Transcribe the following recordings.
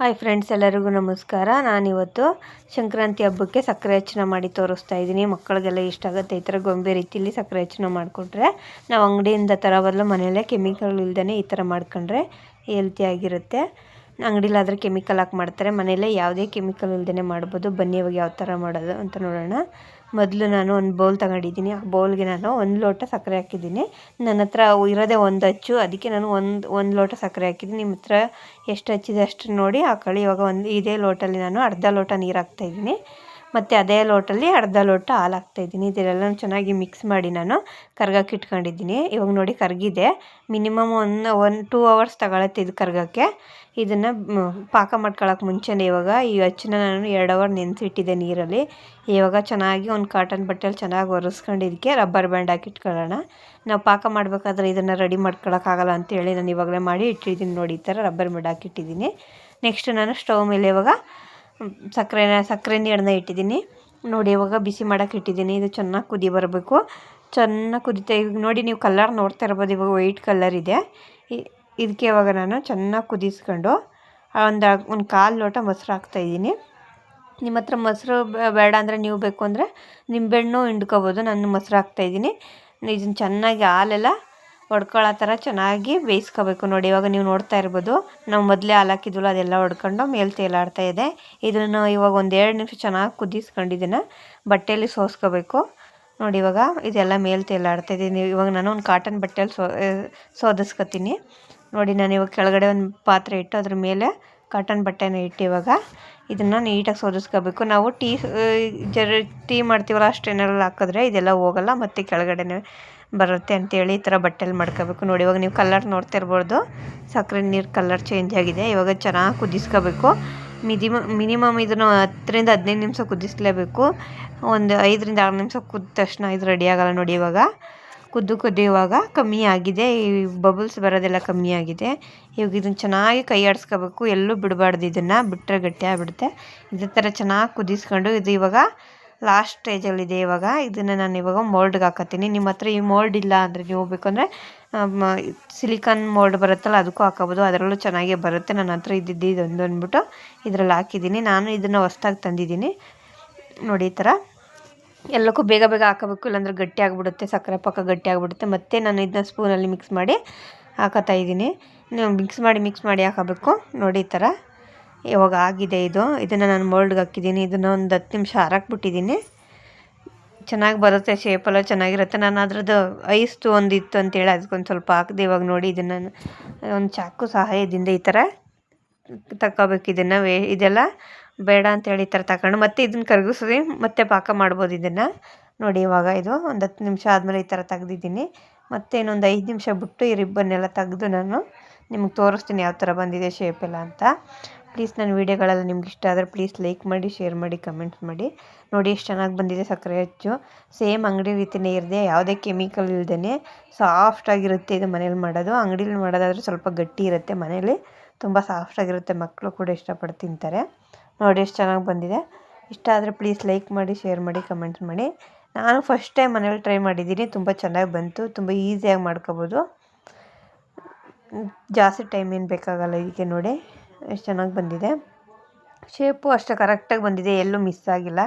Hi friends, ಎಲ್ಲರಿಗೂ ನಮಸ್ಕಾರ. ನಾನಿವತ್ತು ಸಂಕ್ರಾಂತಿ ಹಬ್ಬಕ್ಕೆ ಸಕ್ಕರೆ ಹೆಚ್ಚಿನ ಮಾಡಿ ತೋರಿಸ್ತಾ ಇದ್ದೀನಿ. ಮಕ್ಕಳಿಗೆಲ್ಲ ಇಷ್ಟ ಆಗುತ್ತೆ ಈ ಥರ ಗೊಂಬೆ ರೀತಿಯಲ್ಲಿ ಸಕ್ಕರೆ ಹೆಚ್ಚಿನ ಮಾಡಿಕೊಟ್ರೆ. ನಾವು ಅಂಗಡಿಯಿಂದ ಥರ ಬದಲು ಮನೆಯಲ್ಲೇ ಕೆಮಿಕಲ್ ಇಲ್ದೇ ಈ ಥರ ಮಾಡ್ಕೊಂಡ್ರೆ ಹೆಲ್ತಿಯಾಗಿರುತ್ತೆ ಅಂಗಡಿಲಾದರೆ ಕೆಮಿಕಲ್ ಹಾಕಿ ಮಾಡ್ತಾರೆ. ಮನೆಯಲ್ಲೇ ಯಾವುದೇ ಕೆಮಿಕಲ್ ಇಲ್ದೇ ಮಾಡ್ಬೋದು. ಬನ್ನಿ ಇವಾಗ ಯಾವ ಥರ ಮಾಡೋದು ಅಂತ ನೋಡೋಣ. ಮೊದಲು ನಾನು ಒಂದು ಬೌಲ್ ತಗೊಂಡಿದ್ದೀನಿ. ಆ ಬೌಲ್ಗೆ ನಾನು ಒಂದು ಲೋಟ ಸಕ್ಕರೆ ಹಾಕಿದ್ದೀನಿ. ನನ್ನ ಹತ್ರ ಇರೋದೇ ಒಂದು ಅಚ್ಚು. ಅದಕ್ಕೆ ನಾನು ಒಂದು ಒಂದು ಲೋಟ ಸಕ್ಕರೆ ಹಾಕಿದ್ದೀನಿ. ನಿಮ್ಮ ಹತ್ರ ಎಷ್ಟು ಹಚ್ಚಿದೆ ಅಷ್ಟನ್ನು ನೋಡಿ ಹಾಕೊಳ್ಳಿ. ಇವಾಗ ಒಂದು, ಇದೇ ಲೋಟಲ್ಲಿ ನಾನು ಅರ್ಧ ಲೋಟ ನೀರು ಹಾಕ್ತಾಯಿದ್ದೀನಿ ಮತ್ತು ಅದೇ ಲೋಟಲ್ಲಿ ಅರ್ಧ ಲೋಟ ಹಾಲು ಹಾಕ್ತಾಯಿದ್ದೀನಿ ಇದೆಲ್ಲ ಚೆನ್ನಾಗಿ ಮಿಕ್ಸ್ ಮಾಡಿ ನಾನು ಕರ್ಗಕ್ಕೆ ಇಟ್ಕೊಂಡಿದ್ದೀನಿ. ಇವಾಗ ನೋಡಿ ಕರಗಿದೆ. Minimum one one two hours ತಗೊಳತ್ತೆ ಇದು ಕರ್ಗಕ್ಕೆ. ಇದನ್ನು ಪಾಕ ಮಾಡ್ಕೊಳಕ್ಕೆ ಮುಂಚೆನೇ ಇವಾಗ ಈ ಅಚ್ಚಿನ ನಾನು ಎರಡು ಅವರ್ ನೆನೆಸಿಟ್ಟಿದ್ದೆ ನೀರಲ್ಲಿ. ಇವಾಗ ಚೆನ್ನಾಗಿ ಒಂದು ಕಾಟನ್ ಬಟ್ಟೆಯಲ್ಲಿ ಚೆನ್ನಾಗಿ ಒರೆಸ್ಕೊಂಡು ಇದಕ್ಕೆ ರಬ್ಬರ್ ಬ್ಯಾಂಡ್ ಹಾಕಿ ಇಟ್ಕೊಳ್ಳೋಣ. ನಾವು ಪಾಕ ಮಾಡಬೇಕಾದ್ರೆ ಇದನ್ನು ರೆಡಿ ಮಾಡ್ಕೊಳಕ್ಕಾಗಲ್ಲ ಅಂತೇಳಿ ನಾನು ಇವಾಗಲೇ ಮಾಡಿ ಇಟ್ಟಿದ್ದೀನಿ ನೋಡಿ, ಈ ಥರ ರಬ್ಬರ್ ಬ್ಯಾಂಡ್ ಹಾಕಿಟ್ಟಿದ್ದೀನಿ ನೆಕ್ಸ್ಟ್ ನಾನು ಸ್ಟವ್ ಮೇಲೆ ಇವಾಗ ಸಕ್ಕರೆನ ಸಕ್ಕರೆ ನೀರನ್ನ ಇಟ್ಟಿದ್ದೀನಿ. ನೋಡಿ, ಇವಾಗ ಬಿಸಿ ಮಾಡೋಕೆ ಇಟ್ಟಿದ್ದೀನಿ. ಇದು ಚೆನ್ನಾಗಿ ಕುದಿ ಬರಬೇಕು. ಚೆನ್ನಾಗಿ ಕುದಿತಾ ಈಗ ನೋಡಿ, ನೀವು ಕಲರ್ ನೋಡ್ತಾ ಇರ್ಬೋದು. ಇವಾಗ ವೈಟ್ ಕಲರ್ ಇದೆ. ಇದಕ್ಕೆ ಇವಾಗ ನಾನು ಚೆನ್ನಾಗಿ ಕುದಿಸ್ಕೊಂಡು ಒಂದು ಒಂದು ಕಾಲು ಲೋಟ ಮೊಸರು ಹಾಕ್ತಾಯಿದ್ದೀನಿ ನಿಮ್ಮ ಹತ್ರ ಮೊಸರು ಬೇಡ ಅಂದರೆ ನೀವು ಬೇಕು ಅಂದರೆ ನಿಂಬೆಹಣ್ಣು ಹಿಂಡ್ಕೋಬೋದು. ನಾನು ಮೊಸರು ಹಾಕ್ತಾಯಿದ್ದೀನಿ ಇದನ್ನು ಚೆನ್ನಾಗಿ ಹಾಲೆಲ್ಲ ಹೊಡ್ಕೊಳ್ಳೋ ಥರ ಚೆನ್ನಾಗಿ ಬೇಯಿಸ್ಕೋಬೇಕು. ನೋಡಿ, ಇವಾಗ ನೀವು ನೋಡ್ತಾ ಇರ್ಬೋದು, ನಾವು ಮೊದಲೇ ಹಾಲಾಕಿದ್ವಲ್ಲ, ಅದೆಲ್ಲ ಹೊಡ್ಕೊಂಡು ಮೇಲೆ ತೇಲಾಡ್ತಾ ಇದೆ. ಇದನ್ನು ಇವಾಗ ಒಂದು ಎರಡು ನಿಮಿಷ ಚೆನ್ನಾಗಿ ಕುದಿಸ್ಕೊಂಡಿದ್ದನ್ನು ಬಟ್ಟೆಯಲ್ಲಿ ಸೋಸ್ಕೋಬೇಕು. ನೋಡಿ, ಇವಾಗ ಇದೆಲ್ಲ ಮೇಲೆ ತೇಲಾಡ್ತಾ ಇದ್ದೀನಿ ಇವಾಗ ನಾನು ಒಂದು ಕಾಟನ್ ಬಟ್ಟೆಯಲ್ಲಿ ಸೋ ಸೋದಿಸ್ಕೊತೀನಿ. ನೋಡಿ, ನಾನು ಇವಾಗ ಕೆಳಗಡೆ ಒಂದು ಪಾತ್ರೆ ಇಟ್ಟು ಅದ್ರ ಮೇಲೆ ಕಾಟನ್ ಬಟ್ಟೆನ ಇಟ್ಟು ಇವಾಗ ಇದನ್ನು ನೀಟಾಗಿ ಸೋದಿಸ್ಕೋಬೇಕು ನಾವು ಟೀ ಜರ ಟೀ ಮಾಡ್ತೀವಲ್ಲ ಅಷ್ಟೇನೆಲ್ಲ ಹಾಕಿದ್ರೆ ಇದೆಲ್ಲ ಹೋಗಲ್ಲ, ಮತ್ತು ಕೆಳಗಡೆನೇ ಬರುತ್ತೆ ಅಂತೇಳಿ ಈ ಥರ ಬಟ್ಟೆಲಿ ಮಾಡ್ಕೋಬೇಕು. ನೋಡಿ, ಇವಾಗ ನೀವು ಕಲರ್ ನೋಡ್ತಾ ಇರ್ಬೋದು ಸಕ್ಕರೆ ನೀರು ಕಲರ್ ಚೇಂಜ್ ಆಗಿದೆ. ಇವಾಗ ಚೆನ್ನಾಗಿ ಕುದಿಸ್ಕೋಬೇಕು. ಮಿದಿಮ ಮಿನಿಮಮ್ ಇದನ್ನು ಹತ್ತರಿಂದ ಹದಿನೈದು ನಿಮಿಷ ಕುದಿಸಲೇಬೇಕು. ಒಂದು ಐದರಿಂದ ಆರು ನಿಮಿಷ ಕುದ್ದ ತಕ್ಷಣ ಇದು ರೆಡಿ ಆಗಲ್ಲ ನೋಡಿ ಇವಾಗ. ಕುದ್ದು ಕುದಿಯುವಾಗ ಕಮ್ಮಿ ಆಗಿದೆ. ಈ ಬಬಲ್ಸ್ ಬರೋದೆಲ್ಲ ಕಮ್ಮಿ ಆಗಿದೆ. ಇವಾಗ ಇದನ್ನು ಚೆನ್ನಾಗಿ ಕೈ ಆಡಿಸ್ಕೋಬೇಕು. ಎಲ್ಲೂ ಬಿಡಬಾರ್ದು ಇದನ್ನು. ಬಿಟ್ಟರೆ ಗಟ್ಟಿ ಆಗಿಬಿಡುತ್ತೆ. ಇದೇ ಥರ ಚೆನ್ನಾಗಿ ಕುದಿಸ್ಕೊಂಡು ಇದು ಇವಾಗ ಲಾಸ್ಟ್ ಸ್ಟೇಜಲ್ಲಿದೆ ಇವಾಗ. ಇದನ್ನು ನಾನು ಇವಾಗ ಮೋಲ್ಡ್ಗೆ ಹಾಕತ್ತೀನಿ. ನಿಮ್ಮ ಹತ್ರ ಈ ಮೋಲ್ಡ್ ಇಲ್ಲ ಅಂದರೆ ನೀವು ಬೇಕಂದರೆ ಸಿಲಿಕಾನ್ ಮೋಲ್ಡ್ ಬರುತ್ತಲ್ಲ ಅದಕ್ಕೂ ಹಾಕೋಬೋದು. ಅದರಲ್ಲೂ ಚೆನ್ನಾಗೇ ಬರುತ್ತೆ. ನನ್ನ ಹತ್ರ ಇದ್ದಿದ್ದು ಇದೊಂದು ಅಂದ್ಬಿಟ್ಟು ಇದರಲ್ಲಿ ಹಾಕಿದ್ದೀನಿ. ನಾನು ಇದನ್ನು ಹೊಸ್ದಾಗಿ ತಂದಿದ್ದೀನಿ. ನೋಡಿ ಈ ಥರ ಎಲ್ಲಕ್ಕೂ ಬೇಗ ಬೇಗ ಹಾಕಬೇಕು, ಇಲ್ಲಾಂದ್ರೆ ಗಟ್ಟಿ ಆಗಿಬಿಡುತ್ತೆ, ಸಕ್ಕರೆ ಪಾಕ ಗಟ್ಟಿ ಆಗಿಬಿಡುತ್ತೆ. ಮತ್ತು ನಾನು ಇದನ್ನ ಸ್ಪೂನಲ್ಲಿ ಮಿಕ್ಸ್ ಮಾಡಿ ಹಾಕೋತಾ ಇದ್ದೀನಿ. ನೀವು ಮಿಕ್ಸ್ ಮಾಡಿ ಮಿಕ್ಸ್ ಮಾಡಿ ಹಾಕಬೇಕು. ನೋಡಿ, ಈ ಥರ ಇವಾಗ ಆಗಿದೆ ಇದು. ಇದನ್ನು ನಾನು ಮೋಲ್ಡ್ಗೆ ಹಾಕಿದ್ದೀನಿ. ಇದನ್ನು ಒಂದು ಹತ್ತು ನಿಮಿಷ ಹಾರಾಕ್ಬಿಟ್ಟಿದ್ದೀನಿ. ಚೆನ್ನಾಗಿ ಬರುತ್ತೆ ಶೇಪೆಲ್ಲ ಚೆನ್ನಾಗಿರುತ್ತೆ. ನಾನು ಅದ್ರದ್ದು ಐಸ್ದು ಒಂದು ಇತ್ತು ಅಂತೇಳಿ, ಅದಕ್ಕೊಂದು ಸ್ವಲ್ಪ ಹಾಕಿದೆ ಇವಾಗ ನೋಡಿ, ಇದನ್ನು ಒಂದು ಚಾಕು ಸಹಾಯದಿಂದ ಈ ಥರ ತಗೋಬೇಕು ಇದನ್ನು ವೇ, ಇದೆಲ್ಲ ಬೇಡ ಅಂತೇಳಿ ಈ ಥರ ತಗೊಂಡು ಮತ್ತೆ ಇದನ್ನು ಕರಗಿಸಿ ಮತ್ತೆ ಪಾಕ ಮಾಡ್ಬೋದು ಇದನ್ನು. ನೋಡಿ ಇವಾಗ ಇದು ಒಂದು ಹತ್ತು ನಿಮಿಷ ಆದಮೇಲೆ ಈ ಥರ ತೆಗ್ದಿದ್ದೀನಿ. ಮತ್ತೆ ಇನ್ನೊಂದು ಐದು ನಿಮಿಷ ಬಿಟ್ಟು ಈ ರಿಬ್ಬನ್ನೆಲ್ಲ ತೆಗೆದು ನಾನು ನಿಮ್ಗೆ ತೋರಿಸ್ತೀನಿ ಯಾವ ಥರ ಬಂದಿದೆ ಶೇಪೆಲ್ಲ ಅಂತ. ಪ್ಲೀಸ್ ನನ್ನ ವೀಡಿಯೋಗಳೆಲ್ಲ ನಿಮ್ಗೆ ಇಷ್ಟ ಆದರೆ ಪ್ಲೀಸ್ ಲೈಕ್ ಮಾಡಿ ಶೇರ್ ಮಾಡಿ ಕಮೆಂಟ್ಸ್ ಮಾಡಿ. ನೋಡಿ ಎಷ್ಟು ಚೆನ್ನಾಗಿ ಬಂದಿದೆ ಸಕ್ಕರೆ ಹೆಚ್ಚು. ಸೇಮ್ ಅಂಗಡಿ ರೀತಿಯೇ ಇರದೆ ಯಾವುದೇ ಕೆಮಿಕಲ್ ಇಲ್ಲದೇ ಸಾಫ್ಟಾಗಿರುತ್ತೆ ಇದು ಮನೇಲಿ ಮಾಡೋದು. ಅಂಗಡೀಲಿ ಮಾಡೋದಾದರೆ ಸ್ವಲ್ಪ ಗಟ್ಟಿ ಇರುತ್ತೆ ಮನೇಲಿ. ತುಂಬ ಸಾಫ್ಟಾಗಿರುತ್ತೆ ಮಕ್ಕಳು ಕೂಡ ಇಷ್ಟಪಟ್ಟು ತಿಂತಾರೆ. ನೋಡಿ ಎಷ್ಟು ಚೆನ್ನಾಗಿ ಬಂದಿದೆ. ಇಷ್ಟ ಆದರೆ ಪ್ಲೀಸ್ ಲೈಕ್ ಮಾಡಿ ಶೇರ್ ಮಾಡಿ ಕಮೆಂಟ್ಸ್ ಮಾಡಿ. ನಾನು ಫಸ್ಟ್ ಟೈಮ್ ಮನೇಲಿ ಟ್ರೈ ಮಾಡಿದ್ದೀನಿ. ತುಂಬ ಚೆನ್ನಾಗಿ ಬಂತು, ತುಂಬ ಈಸಿಯಾಗಿ ಮಾಡ್ಕೋಬೋದು. ಜಾಸ್ತಿ ಟೈಮ್ ಏನು ಬೇಕಾಗಲ್ಲ ಇದಕ್ಕೆ ನೋಡಿ. ಎಷ್ಟು ಚೆನ್ನಾಗಿ ಬಂದಿದೆ. ಶೇಪು ಅಷ್ಟೇ ಕರೆಕ್ಟಾಗಿ ಬಂದಿದೆ, ಎಲ್ಲೂ ಮಿಸ್ ಆಗಿಲ್ಲ.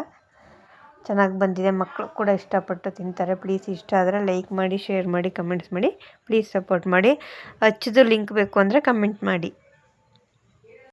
ಚೆನ್ನಾಗಿ ಬಂದಿದೆ ಮಕ್ಕಳು ಕೂಡ ಇಷ್ಟಪಟ್ಟು ತಿಂತಾರೆ. ಪ್ಲೀಸ್ ಇಷ್ಟ ಆದರೆ ಲೈಕ್ ಮಾಡಿ ಶೇರ್ ಮಾಡಿ ಕಮೆಂಟ್ಸ್ ಮಾಡಿ. ಪ್ಲೀಸ್ ಸಪೋರ್ಟ್ ಮಾಡಿ. ಹಚ್ಚಿದ್ದು ಲಿಂಕ್ ಬೇಕು ಅಂದರೆ ಕಮೆಂಟ್ ಮಾಡಿ.